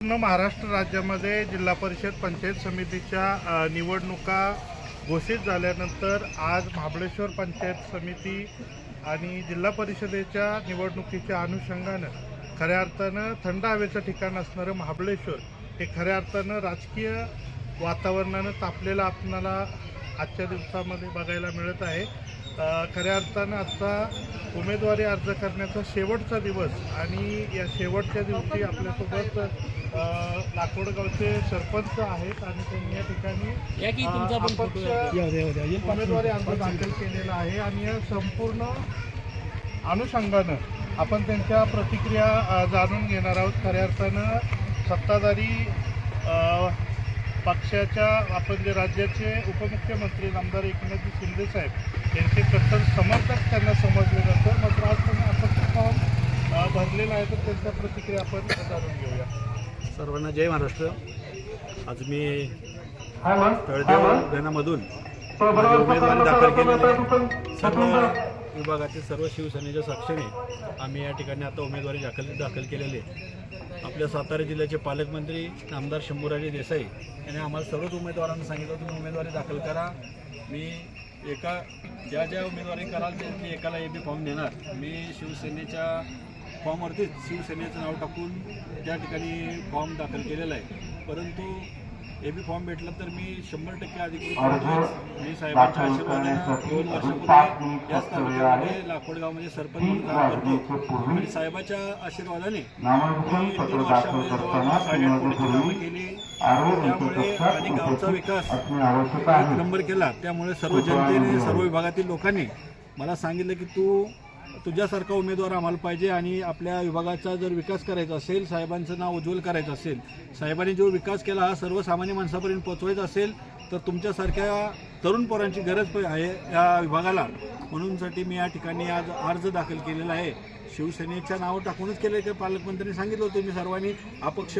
पूर्ण महाराष्ट्र राज्यामध्ये जिल्हा परिषद पंचायत समितीच्या निवडणुका घोषित झाल्यानंतर आज महाबळेश्वर पंचायत समिती आणि जिल्हा परिषदेच्या निवडणुकीच्या अनुषंगानं खऱ्या अर्थानं थंड हवेचं ठिकाण असणारं महाबळेश्वर हे खऱ्या अर्थानं राजकीय वातावरणानं तापलेलं आपणाला आजच्या दिवसामध्ये बघायला मिळत आहे. खऱ्या अर्थानं आजचा उमेदवारी अर्ज करण्याचा शेवटचा दिवस आणि या शेवटच्या दिवशी आपल्यासोबत लाकोडगावचे सरपंच आहेत आणि त्यांनी या ठिकाणी अपक्ष उमेदवारी अर्ज दाखल केलेला आहे आणि या संपूर्ण अनुषंगानं आपण त्यांच्या प्रतिक्रिया जाणून घेणार आहोत. खऱ्या अर्थानं सत्ताधारी पक्षाच्या आपण जे राज्याचे उपमुख्यमंत्री आमदार एकनाथजी शिंदे साहेब यांचे कट्टर समर्थक त्यांना समजले जातं. मात्र आज त्यांनी अपक्ष फॉर्म भरलेला आहे. तर त्यांच्या प्रतिक्रिया आपण जाणून घेऊया. सर्वांना जय महाराष्ट्र. आज मी तळदेव माझी उमेदवारी दाखल केलेली आहे. सर्व विभागातील सर्व शिवसेनेच्या साक्षीने आम्ही या ठिकाणी आता उमेदवारी दाखल दाखल केलेली आहे. आपल्या सातारा जिल्ह्याचे पालकमंत्री आमदार शंभूराजे देसाई यांनी आम्हाला सर्वच उमेदवारांना सांगितलं तुम्ही उमेदवारी दाखल करा. मी एका ज्या ज्या उमेदवारी कराल त्यातली एकाला ए बी फॉर्म देणार. मी शिवसेनेच्या फॉर्मवरतीच शिवसेनेचं नाव टाकून त्या ठिकाणी फॉर्म दाखल केलेला आहे. परंतु ए बी फॉर्म भेटला तर मी शंभर टक्के अधिकृत. मी साहेबांच्या आशीर्वादानं दोन वर्षापूर्वी याच तालुक्यामध्ये लाखोडगावमध्ये सरपंच म्हणून काम करतो. आणि साहेबाच्या आशीर्वादाने मी तीन वर्षामध्ये जवळपास साडेआठ कोटीची कामं केली. त्यामुळे आणि गावचा विकास एक नंबर केला. त्यामुळे सर्व जनतेने सर्व विभागातील लोकांनी मला सांगितलं की तू तुझ्यासारखा उमेदवार आम्हाला पाहिजे आणि आपल्या विभागाचा जर विकास करायचा असेल साहेबांचं नाव उज्ज्वल करायचं असेल साहेबांनी जो विकास केला हा सर्वसामान्य माणसापर्यंत पोचवायचा असेल तर तुमच्यासारख्या तरुण पोरांची गरज प- आहे या विभागाला. म्हणूनसाठी मी या ठिकाणी आज अर्ज दाखल केलेला आहे. शिवसेनेच्या नावं टाकूनच केलं की पालकमंत्र्यांनी सांगितलं होतं. मी सर्वांनी अपक्ष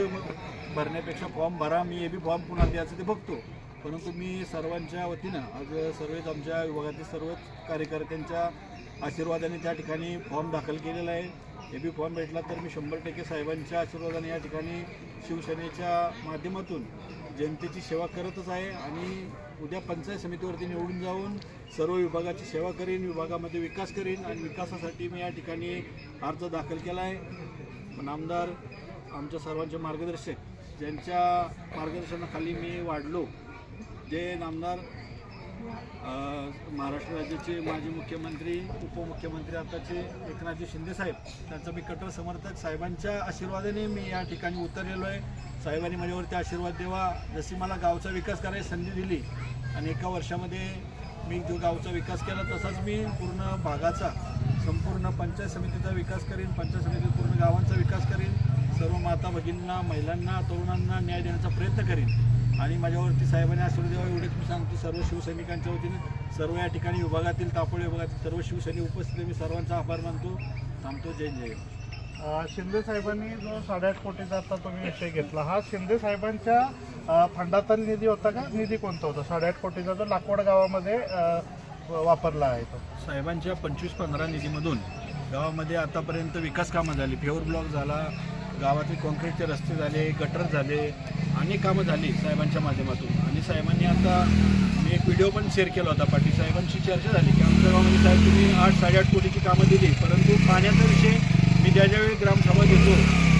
भरण्यापेक्षा फॉर्म भरा मी ए बी फॉर्म पुन्हा द्यायचं ते बघतो. परंतु मी सर्वांच्या वतीनं आज सर्वच आमच्या विभागातील सर्वच कार्यकर्त्यांच्या आशीर्वादाने त्या ठिकाणी फॉर्म दाखल केलेला आहे. ए बी फॉर्म भेटला तर मी शंभर टक्के साहेबांच्या आशीर्वादाने या ठिकाणी शिवसेनेच्या माध्यमातून जनतेची सेवा करतच आहे आणि उद्या पंचायत समितीवरती निवडून जाऊन सर्व विभागाची सेवा करीन विभागामध्ये विकास करीन आणि विकासासाठी मी या ठिकाणी अर्ज दाखल केला आहे. पण आमदार आमच्या सर्वांचे मार्गदर्शक ज्यांच्या मार्गदर्शनाखाली मी वाढलो जे नामदार महाराष्ट्र राज्याचे माजी मुख्यमंत्री उपमुख्यमंत्री आताचे एकनाथजी शिंदेसाहेब त्यांचं मी कट्टर समर्थक. साहेबांच्या आशीर्वादाने मी या ठिकाणी उतरलेलो आहे. साहेबांनी माझ्यावरती आशीर्वाद द्यावा. जशी मला गावचा विकास करायची संधी दिली आणि एका वर्षामध्ये मी जो गावचा विकास केला तसाच मी पूर्ण भागाचा संपूर्ण पंचायत समितीचा विकास करीन पंचायत समितीत पूर्ण गावांचा विकास करीन. सर्व माता भगिनींना महिलांना तरुणांना न्याय देण्याचा प्रयत्न करीन. आणि माझ्यावरती साहेबांनी आशीर्वाद द्यावा एवढेच मी सांगतो सर्व शिवसैनिकांच्या वतीने सर्व या ठिकाणी विभागातील तापोळे विभागातील सर्व शिवसैनिक उपस्थित आहे. मी सर्वांचा आभार मानतो. थांबतो जय जय शिंदे साहेबांनी जो साडेआठ कोटीचा आता तुम्ही विषय घेतला हा शिंदे साहेबांच्या फंडाचा निधी होता का? निधी कोणता होता? साडेआठ कोटीचा जो लाकवड गावामध्ये वापरला आहे तो. साहेबांच्या पंचवीस पंधरा निधीमधून गावामध्ये आतापर्यंत विकास कामं झाली फेवर ब्लॉक झाला गावातील कॉन्क्रीटचे रस्ते झाले गटर झाले अनेक कामं झाली साहेबांच्या माध्यमातून. आणि साहेबांनी आता मी एक व्हिडिओ पण शेअर केला होता पाटील साहेबांशी चर्चा झाली की आमच्या गावामध्ये साहेब तुम्ही आठ साडेआठ कोटीची कामं दिली परंतु पाण्याचा विषय मी ज्या ज्यावेळी ग्रामसभा घेतो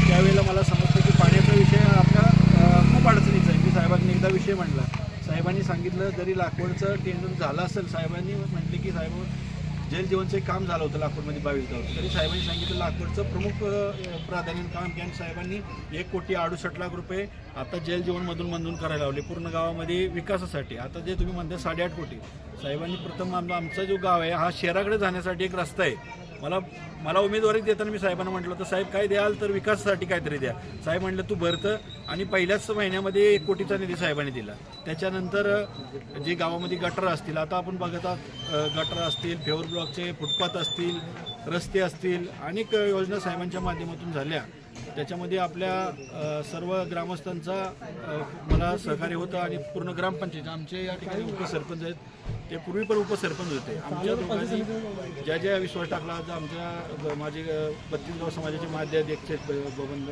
त्यावेळेला मला समजतं की पाण्याचा विषय आपल्या आपला खूप अडचणीचा आहे. मी साहेबांनी एकदा विषय मांडला. साहेबांनी सांगितलं जरी लाकूडचं टेंडून झालं असेल साहेबांनी म्हटले की साहेब जल जीवनचं एक काम झालं होतं लाकूडमध्ये बावीस गाव. तरी साहेबांनी सांगितलं लाकूडचं प्रमुख प्राधान्य काम घ्यान साहेबांनी एक कोटी अडुसष्ट लाख रुपये आता जल जीवनमधून मंजूर करायला लावले. पूर्ण गावामध्ये विकासासाठी. आता जे तुम्ही म्हणता साडेआठ कोटी. साहेबांनी प्रथम आमचा आमचा जो गाव आहे हा शहराकडे जाण्यासाठी एक रस्ता आहे. मला मला उमेदवारी देताना मी साहेबांना म्हटलं होतं साहेब काय द्याल तर विकासासाठी काहीतरी द्या. साहेब म्हटलं तू भरतं आणि पहिल्याच महिन्यामध्ये एक कोटीचा निधी साहेबांनी दिला. त्याच्यानंतर जे गावामध्ये गटर असतील आता आपण बघत आहात गटर असतील फेवर ब्लॉकचे फुटपाथ असतील रस्ते असतील अनेक योजना साहेबांच्या माध्यमातून झाल्या. त्याच्यामध्ये आपल्या सर्व ग्रामस्थांचा मला सहकार्य होतं आणि पूर्ण ग्रामपंचायत आमचे या ठिकाणी उपसरपंच आहेत. ते पूर्वी पण उपसरपंच होते. आमच्या दोघांनी ज्या ज्या विश्वास टाकला आज आमच्या माझे बत्तीस गाव समाजाचे माध्य अध्यक्ष आहेत ब- बबन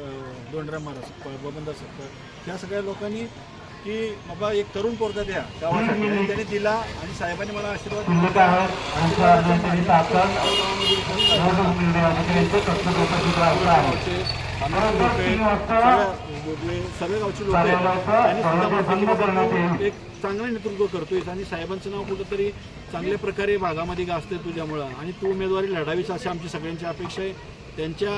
दोंडराम महाराज बबनदास सत्तर त्या सगळ्या लोकांनी की बाबा एक तरुण पोरता द्या. गावासाठी. त्याने दिला आणि साहेबांनी मला आशीर्वाद आशीर्वादाच्या गावचे, लोकं आहेत, सगळ्या सर्व गावची लोक आहेत. त्यांनी सुद्धा म्हटलं की बाबा तू एक चांगलं नेतृत्व करतोय आणि साहेबांचं नाव कुठंतरी चांगल्या प्रकारे भागामध्ये गाजते तुझ्यामुळं. आणि तू उमेदवारी लढावीच अशी आमची सगळ्यांची अपेक्षा आहे. त्यांच्या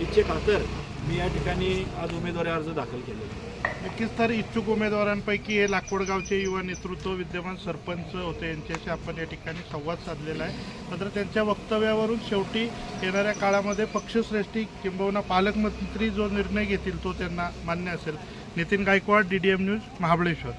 इच्छे खातर मी या ठिकाणी आज उमेदवारी अर्ज दाखल केलेला आहे. नक्कीच तर इच्छुक उमेदवारांपैकी हे लाकोडगावचे युवा नेतृत्व विद्यमान सरपंच होते यांच्याशी आपण या ठिकाणी संवाद साधलेला आहे. मात्र त्यांच्या वक्तव्यावरून शेवटी येणाऱ्या काळामध्ये पक्षश्रेष्ठी किंबहुना पालकमंत्री जो निर्णय घेतील तो त्यांना मान्य असेल. Nitin Gaikwad D D M news Mahabaleshwar.